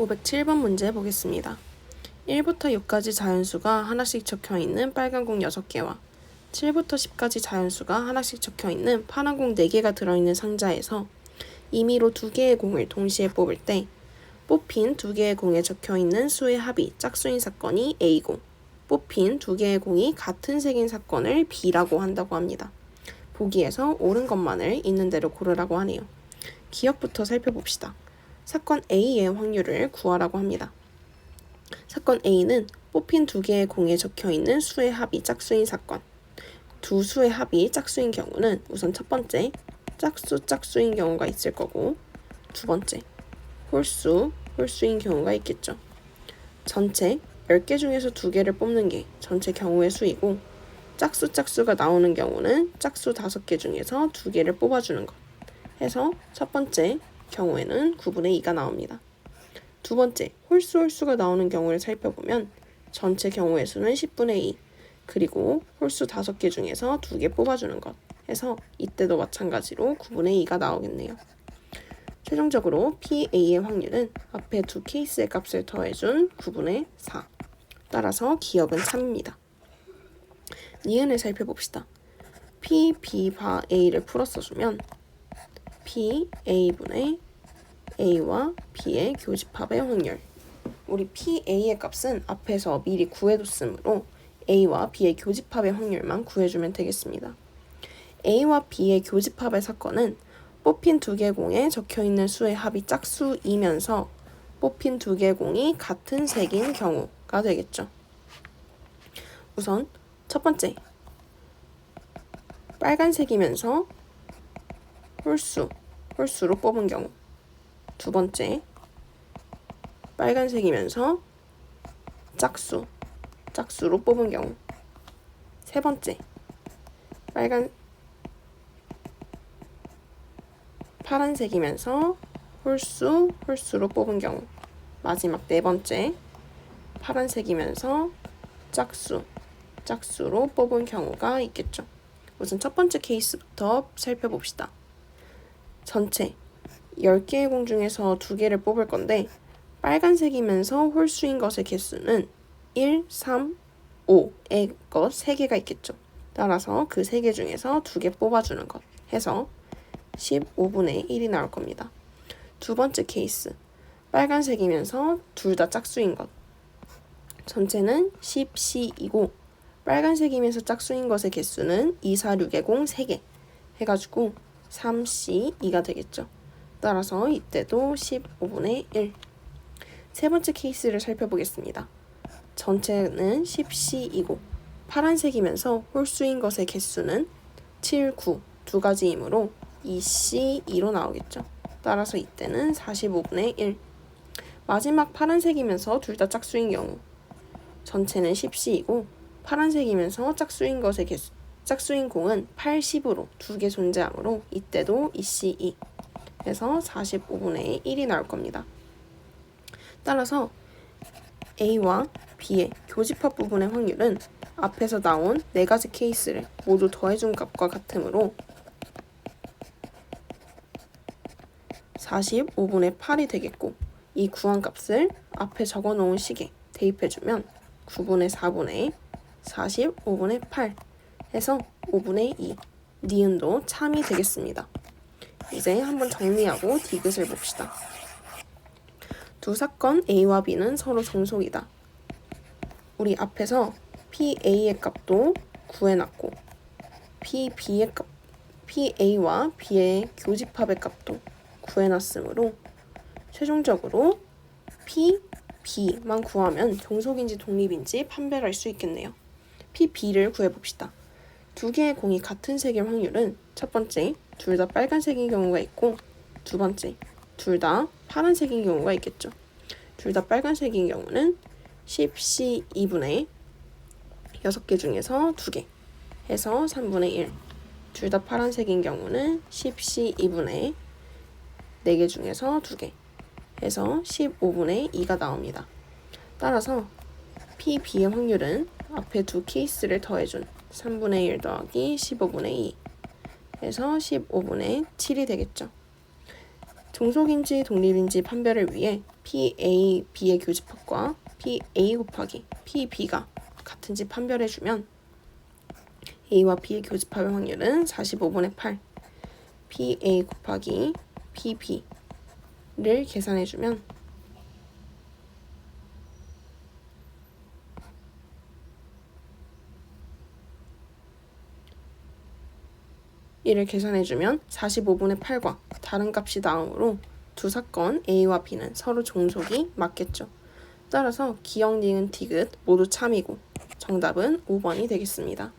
507번 문제 보겠습니다. 1부터 6까지 자연수가 하나씩 적혀 있는 빨간 공 6개와 7부터 10까지 자연수가 하나씩 적혀 있는 파란 공 4개가 들어있는 상자에서 임의로 두 개의 공을 동시에 뽑을 때 뽑힌 두 개의 공에 적혀 있는 수의 합이 짝수인 사건이 A고 뽑힌 두 개의 공이 같은 색인 사건을 B라고 한다고 합니다. 보기에서 옳은 것만을 있는 대로 고르라고 하네요. 기억부터 살펴봅시다. 사건 A의 확률을 구하라고 합니다. 사건 A는 뽑힌 두 개의 공에 적혀 있는 수의 합이 짝수인 사건. 두 수의 합이 짝수인 경우는 우선 첫 번째, 짝수 짝수인 경우가 있을 거고, 두 번째, 홀수 홀수인 경우가 있겠죠. 전체 10개 중에서 두 개를 뽑는 게 전체 경우의 수이고, 짝수 짝수가 나오는 경우는 짝수 5개 중에서 두 개를 뽑아주는 것. 해서 첫 번째 경우에는 9분의 2가 나옵니다. 두 번째, 홀수 홀수가 나오는 경우를 살펴보면 전체 경우의 수는 10분의 2, 그리고 홀수 5개 중에서 2개 뽑아주는 것 해서 이때도 마찬가지로 9분의 2가 나오겠네요. 최종적으로 PA의 확률은 앞에 두 케이스의 값을 더해준 9분의 4. 따라서 기억은 3입니다. 니은을 살펴봅시다. P, B, 바 A를 풀어서 주면 P, A분의 A와 B의 교집합의 확률. 우리 P, A의 값은 앞에서 미리 구해뒀으므로 A와 B의 교집합의 확률만 구해주면 되겠습니다. A와 B의 교집합의 사건은 뽑힌 두 개 공에 적혀 있는 수의 합이 짝수이면서 뽑힌 두 개 공이 같은 색인 경우가 되겠죠. 우선 첫 번째 빨간색이면서 홀수 홀수로 뽑은 경우. 두 번째. 빨간색이면서 짝수 짝수로 뽑은 경우. 세 번째. 빨간 파란색이면서 홀수 홀수로 뽑은 경우. 마지막 네 번째. 파란색이면서 짝수 짝수로 뽑은 경우가 있겠죠. 우선 첫 번째 케이스부터 살펴봅시다. 전체 10개의 공 중에서 2개를 뽑을 건데 빨간색이면서 홀수인 것의 개수는 1, 3, 5의 것 3개가 있겠죠. 따라서 그 3개 중에서 2개 뽑아주는 것 해서 15분의 1이 나올 겁니다. 두 번째 케이스 빨간색이면서 둘 다 짝수인 것 전체는 10C이고 빨간색이면서 짝수인 것의 개수는 2, 4, 6의 공 3개 해가지고 3C, 2가 되겠죠. 따라서 이때도 15분의 1. 세 번째 케이스를 살펴보겠습니다. 전체는 10C이고 파란색이면서 홀수인 것의 개수는 7, 9 두 가지이므로 2C, 2로 나오겠죠. 따라서 이때는 45분의 1. 마지막 파란색이면서 둘 다 짝수인 경우 전체는 10C이고 파란색이면서 짝수인 것의 개수 짝수인 공은 80으로 두 개 존재하므로 이때도 2C2 해서 45분의 1이 나올 겁니다. 따라서 A와 B의 교집합 부분의 확률은 앞에서 나온 네 가지 케이스를 모두 더해준 값과 같으므로 45분의 8이 되겠고 이 구한 값을 앞에 적어 놓은 식에 대입해주면 9분의 4분의 45분의 8 해서 5분의 2 니은도 참이 되겠습니다. 이제 한번 정리하고 디귿을 봅시다. 두 사건 A와 B는 서로 종속이다. 우리 앞에서 PA의 값도 구해놨고 PB의 값, PA와 B의 교집합의 값도 구해놨으므로 최종적으로 P, B만 구하면 종속인지 독립인지 판별할 수 있겠네요. P, B를 구해봅시다. 두 개의 공이 같은 색일 확률은 첫 번째, 둘 다 빨간색인 경우가 있고 두 번째, 둘 다 파란색인 경우가 있겠죠. 둘 다 빨간색인 경우는 10C 2분의 6개 중에서 2개 해서 3분의 1. 둘 다 파란색인 경우는 10C 2분의 4개 중에서 2개 해서 15분의 2가 나옵니다. 따라서 P, B의 확률은 앞에 두 케이스를 더해준 3분의 1 더하기 15분의 2 해서 15분의 7이 되겠죠. 종속인지 독립인지 판별을 위해 PA, B의 교집합과 PA 곱하기 PB가 같은지 판별해주면 A와 B의 교집합의 확률은 45분의 8 PA 곱하기 PB를 계산해주면 이를 계산해주면 45분의 8과 다른 값이 나오므로 두 사건 A와 B는 서로 종속이 맞겠죠. 따라서 기억, 니은, 디귿 모두 참이고 정답은 5번이 되겠습니다.